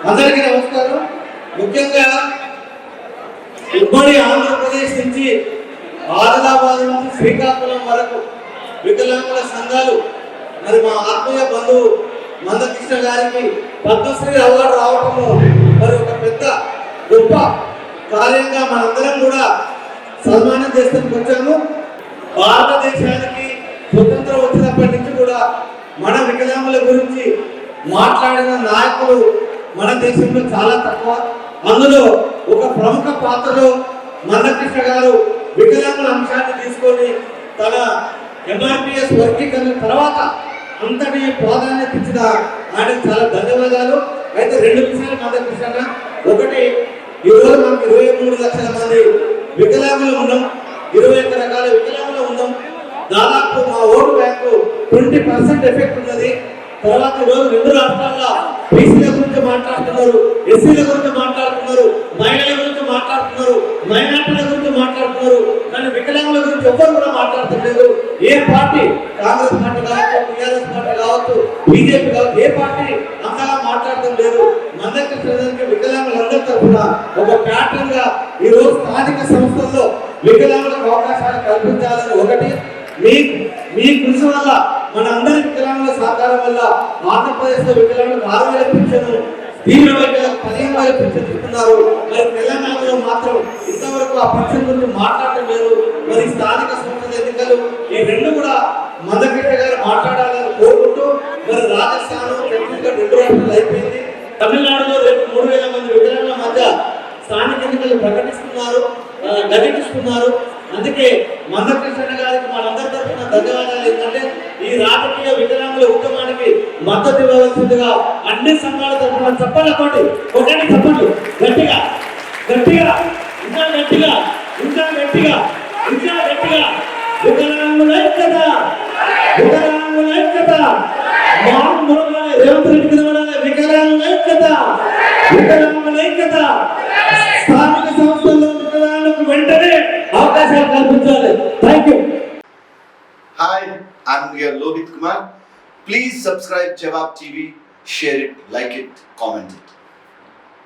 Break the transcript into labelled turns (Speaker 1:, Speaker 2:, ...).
Speaker 1: అందరికీ నమస్కారం. ముఖ్యంగా ఉమ్మడి ఆంధ్రప్రదేశ్ నుంచి ఆదిలాబాద్ నుంచి శ్రీకాకుళం వరకు వికలాంగుల సంఘాలు మరి మా ఆత్మీయ బంధువు మందకృష్ణ గారికి పద్మశ్రీ అవార్డు రావటము మరి ఒక పెద్ద గొప్ప కార్యంగా మనందరం కూడా సన్మానం చేస్తూ వచ్చాము. భారతదేశానికి స్వతంత్రం వచ్చినప్పటి నుంచి కూడా మన వికలాంగుల గురించి మాట్లాడిన నాయకులు మన దేశంలో చాలా తక్కువ. అందులో ఒక ప్రముఖ పాత్రలో మందకృష్ణ గారు వికలాంగుల అంశాన్ని తీసుకొని తన ఎంఆర్పిఎస్ వర్గీకరణ తర్వాత అంతటి ప్రాధాన్యత ఇచ్చిన ఆయనకు చాలా ధన్యవాదాలు. అయితే రెండు విషయాలు మందకృష్ణ ఒకటి ఈ రోజు మనకి ఇరవై మూడు లక్షల మంది వికలాంగులు ఉన్నాం. ఇరవై ఒక్క రకాల వికలాంగులు ఉన్నాం. దాదాపు మా vote bank twenty percent effect ఉన్నది. తర్వాత రోజు రెండు రాష్ట్రాల్లో బీసీల గురించి మాట్లాడుతున్నారు ఎస్సీల గురించి మాట్లాడుతున్నారు మహిళల గురించి మాట్లాడుతున్నారు మైనార్టీల గురించి మాట్లాడుతున్నారు కానీ వికలాంగుల గురించి ఎవ్వరు కూడా మాట్లాడతలేదు ఏ పార్టీ? కాంగ్రెస్ పార్టీ కావచ్చు టీఆర్ఎస్ పార్టీ కావచ్చు బీజేపీ కావచ్చు ఏ పార్టీ అంతగా మాట్లాడటం లేదు. మందకృష్ణకి వికలాంగులందరి తరఫున ఒక ప్యాటర్న్గా ఈ రోజు స్థానిక సంస్థల్లో వికలాంగులకు అవకాశాలు కల్పించాలని ఒకటి. మీ మీ కృషి వల్ల మన అందరి వికలాంగుల సహకారం వల్ల ఆంధ్రప్రదేశ్లో వికలాంగులకు ఆరు వేల పింఛను తీవ్ర వైద్యులకు పదిహేను వేల పింఛను ఇస్తున్నారు మరి తెలంగాణలో మాత్రం ఇంతవరకు ఆ పింఛన్ గురించి మాట్లాడటం లేదు. మరి స్థానిక సంస్థల ఎన్నికలు ఈ రెండు కూడా మందకృష్ణ గారు మాట్లాడాలని కోరుకుంటూ మరి రాజస్థాన్ ఛత్తీస్గఢ్ రెండు రాష్ట్రాలు అయిపోయింది. తమిళనాడులో రేపు మూడు వేల మంది వికలాంగుల మధ్య స్థానిక ఎన్నికలు ప్రకటిస్తున్నారు ఆ, అందుకే మందకృష్ణ గారికి మనందరి తరఫున ధన్యవాదాలు ఏంటంటే ఈ రాజకీయ వికలాంగుల ఉద్యమానికి మద్దతు ఇవ్వవలసిందిగా అన్ని సంఘాల తరఫున చెప్పలేకోండి ఒకటి చెప్పండి. గట్టిగా. గట్టిగా. ఇంకా గట్టిగా. ఇంకా గట్టిగా. ఇంకా గట్టిగా. వికలాంగుల ఐక్యత. వికలాంగుల ఐక్యత. మాకు మురగాలి రేవంత్ రెడ్డికి నిలబడాలి వికలాంగుల ఐక్యత. వికలాంగుల ఐక్యత. స్థానిక సంస్థల్లో వికలాంగులకు వెంటనే అవకాశాలు కల్పించాలి.
Speaker 2: Here Lohit Kumar. Please subscribe Jawab TV, share it, like it, comment it.